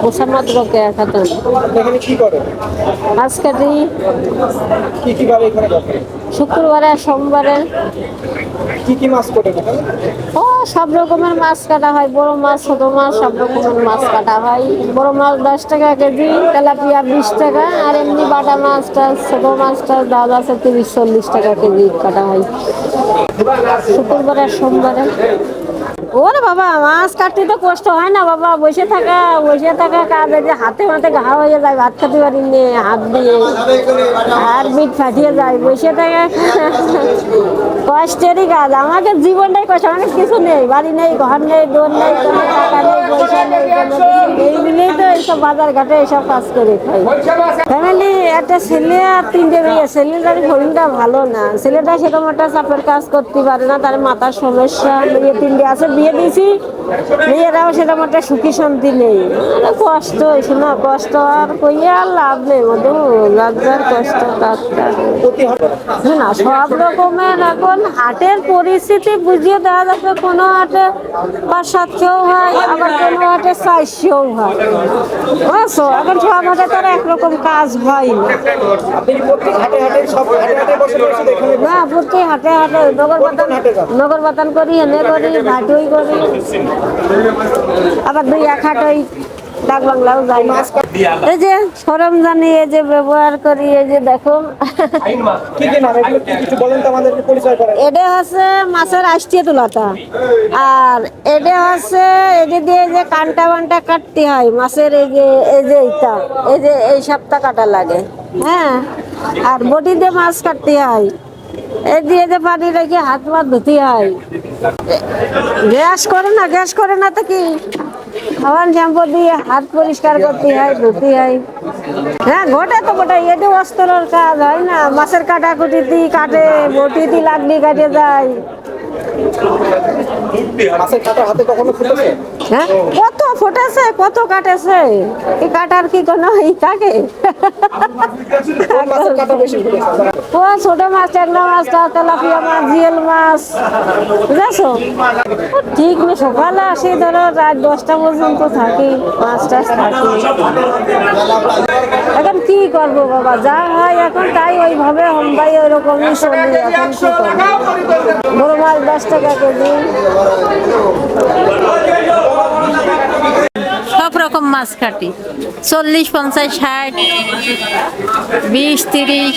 মোসাম্মদ রোকেয়া খাতুন এখানে কি মাছ কাটি কি কি ভাবে এখানে বসেন শুক্রবারে আর সোমবারে। কি কি মাছ এখানে? ও সব রকমের মাছ কাটা হয়। বড় মাছ ছোট মাছ সব রকমের মাছ কাটা হয়। বড় মাছ দশ টাকা কেজি তেলাপিয়া বিশ টাকা আর এমনি বাটা মাছটা ছোট মাছটা দাম আছে তিরিশ চল্লিশ টাকা কেজি কাটা হয়। শুক্রবার আর সোমবারে। ওরে বাবা, মাছ কাটতে তো কষ্ট হয় না বাবা। বসে থাকা বসে থাকা হাতে ঘা হয়ে যায়, ভাত খেতে হাত দিয়ে ফাটিয়ে যায়, বসে থাকা। কষ্টেরই কাজ, আমাকে জীবনটাই কষ্ট আমার কিছু নেই, বাড়ি নেই, ঘর নেই, দোর নেই, কোনো টাকা নেই, পয়সা নেই তো এইসব বাজার ঘাটে এইসব কাজ করে। খাই ফ্যামিলি একটা ছেলে আর তিনটে মেয়ে। ছেলেটার শরীরটা ভালো না। ছেলেটা সেরকম একটা চাপের কাজ করতে পারে না, তার মাথার সমস্যা, মেয়ে তিনটে আছে বিয়ে দিয়েছি। মেয়েরাও সেরকম একটা সুখী শান্তি নেই। কষ্ট হয়েছে না কষ্ট আর কইয়া আর লাভ নেই মধু লজ্জার কষ্ট প্রতি না সব রকমের এখন হাটের পরিস্থিতি বুঝিয়ে দেওয়া যাচ্ছে কোনো হাটে পাঁচ সাতশোও হয় আবার কোনো হাটে চারশোও হয়। বুঝছ? এখন সব হাটে তার একরকম কাজ হয় না। প্রত্যেক হাটে হাটে নগর বাতান নগর বাতান করি এনে করি ভাটুই করি আবার দুই এক হাটই ডাক বাংলাও যাই এই যে সরঞ্জানি এই যে ব্যবহার করি এই যে দেখো। এটা হচ্ছে মাছের আষ্টিয়ে তুলাটা। আর এটা হচ্ছে এটা দিয়ে যে কান্টা বান্টা কাটতে হয় মাছের এই যে এই যে এইটা এই যে এই সপ্তাহ কাটা লাগে। হ্যাঁ? আর বটি দিয়ে মাছ কাটতে হয়। দিয়ে যে পানি রেখে হাত মাত ধুতে হয়। গ্যাস করে না, গ্যাস করে না তো কি? খাওয়ান শ্যাম্পু দিয়ে হাত পরিষ্কার করতে হয়, ধুতে হয়। হ্যাঁ ঘটে তো গোটা এটি অস্ত্রের কাজ হয় না। মাছের কাটাকুটি দিয়ে কাটে, বটি দিয়ে লাগলি কাটে যায়। হাতে কখনো ফুটেছে? হ্যাঁ? কত ফুটেছে কত কাটেছে? এই কাটার কি কোনো ই থাকে? ও ছোট মাছ ট্যাংরা মাছ তেলাপিয়া মাছ জিয়েল মাছ। বুঝেছ? ঠিক নেই সকালে আসি ধরো রাত দশটা পর্যন্ত থাকি মাছ টাছ থাকি। এখন কি করব বাবা? যা হয় এখন তাই ওইভাবে হম্বাই ওইরকমই চলি। এখন কি করব? বড় মাছ দশ সব রকম মাছ কাটি। চল্লিশ পঞ্চাশ ষাট বিশ তিরিশ।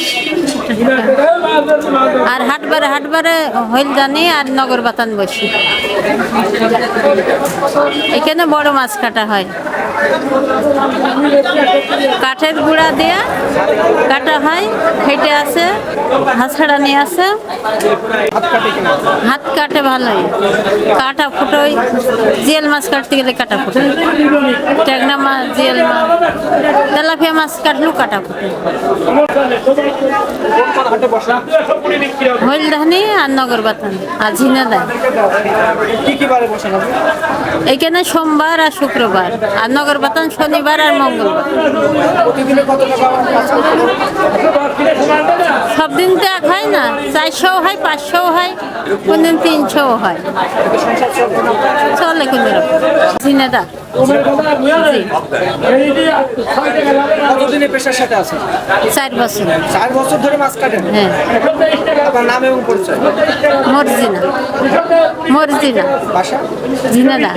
আর হাটবারে হাটবারে হইল জানি আর নগর বাতান বসি। এখানে বড় মাছ কাটা হয়। কাঠের গুঁড়া দিয়া কাটা হয় হেঁটে আছে নিয়ে আছে। হাত কাটে ভালোই। কাটা ফুটোই, জিয়াল মাছ কাটতে গেলে কাটা ফুটোই। ট্যাংরা মাছ, জিয়াল মাছ, তেলাপিয়া মাছ কাটলেও কাটা ফুটোই। হাটে আর নগর বাতান আর ঝিনা দেয় কি কি বারে বসেন আপনি? এখানে সোমবার আর শুক্রবার আর নগর বাতান শনিবার আর মঙ্গলবার। সব দিন তো এক হয় না। চারশোও হয় পাঁচশোও হয় কোনদিন তিনশোও হয়। চলে কোনো রকম ঝিনেদা জি। কতদিনে পেশার সাথে আছে চার বছর। চার বছর ধরে মাছ কাটেন? হ্যাঁ। আপনার নাম এবং পরিচয়? মর্জিনা। মর্জিনা। বাসা? ঝিনেদা